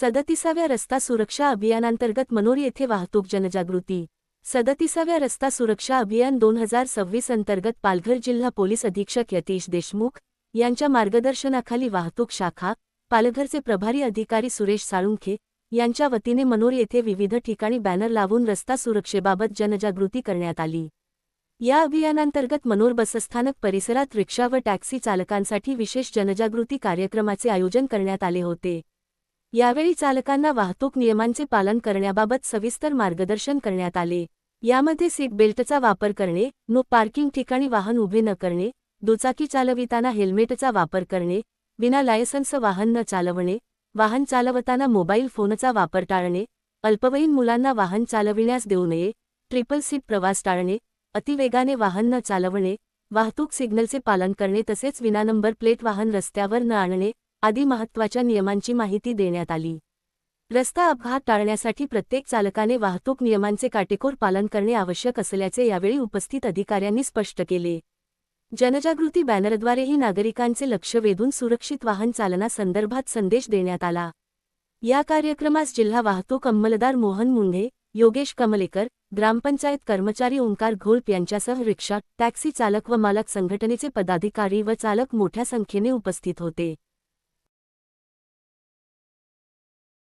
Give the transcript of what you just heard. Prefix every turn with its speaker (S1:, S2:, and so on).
S1: सदतिसाव्या रस्ता सुरक्षा अभियानांतर्गत मनोर येथे वाहतूक जनजागृती. सदतिसाव्या रस्ता सुरक्षा अभियान दोन हजार सव्वीस अंतर्गत पालघर जिल्हा पोलीस अधीक्षक यतीश देशमुख यांच्या मार्गदर्शनाखाली वाहतूक शाखा पालघरचे प्रभारी अधिकारी सुरेश साळुंखे यांच्या वतीने मनोर येथे विविध ठिकाणी बॅनर लावून रस्ता सुरक्षेबाबत जनजागृती करण्यात आली. या अभियानांतर्गत मनोर बसस्थानक परिसरात रिक्षा व टॅक्सी चालकांसाठी विशेष जनजागृती कार्यक्रमाचे आयोजन करण्यात आले होते. यावेळी चालकांना वाहतूक नियमांचे पालन करण्याबाबत सविस्तर मार्गदर्शन करण्यात आले. यामध्ये सीट बेल्टचा वापर करणे नो पार्किंग ठिकाणी वाहन उभे न करणे दुचाकी चालविताना हेल्मेटचा वापर करणे विना लायसन्स वाहन न चालवणे वाहन चालवताना मोबाईल फोनचा वापर टाळणे अल्पवयीन मुलांना वाहन चालविण्यास देऊ नये ट्रिपल सीट प्रवास टाळणे अतिवेगाने वाहन न चालवणे वाहतूक सिग्नलचे पालन करणे तसेच विना नंबर प्लेट वाहन रस्त्यावर न आणणे आदी महत्त्वाच्या नियमांची माहिती देण्यात आली. रस्ता अपघात टाळण्यासाठी प्रत्येक चालकाने वाहतूक नियमांचे काटेकोर पालन करणे आवश्यक असल्याचे यावेळी उपस्थित अधिकाऱ्यांनी स्पष्ट केले. जनजागृती बॅनरद्वारेही नागरिकांचे लक्ष वेधून सुरक्षित वाहन चालना संदर्भात संदेश देण्यात आला. या कार्यक्रमास जिल्हा वाहतूक अंमलदार मोहन मुंढे योगेश कमलेकर ग्रामपंचायत कर्मचारी ओंकार घोळप यांच्यासह रिक्षा टॅक्सी चालक व मालक संघटनेचे पदाधिकारी व चालक मोठ्या संख्येने उपस्थित होते.